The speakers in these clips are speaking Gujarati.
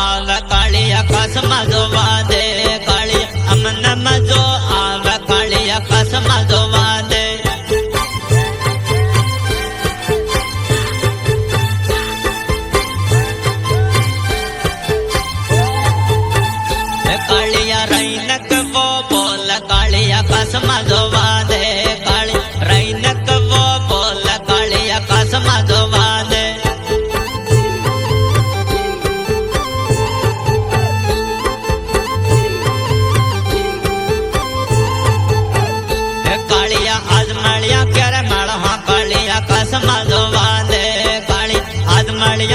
આવે કાળી આકાશમાં જોવા દે કાળી અમને મજો આવે કાળી આકાશમાં જોવા દે કાળિયા રૈનક વો બોલ કાળિયા કસમાં જોવા ಮಳೆಯ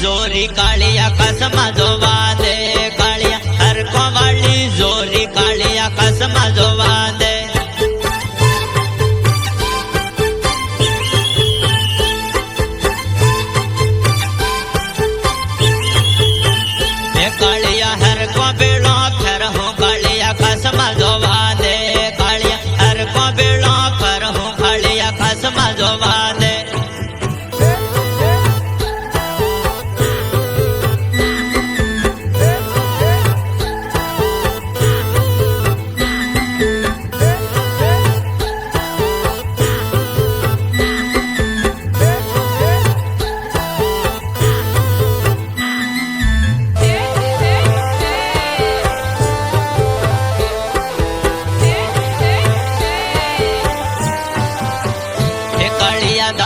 જોરી કાળિયા કસમાં જોવા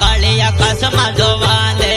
કાળે આકાશમાં જોવાને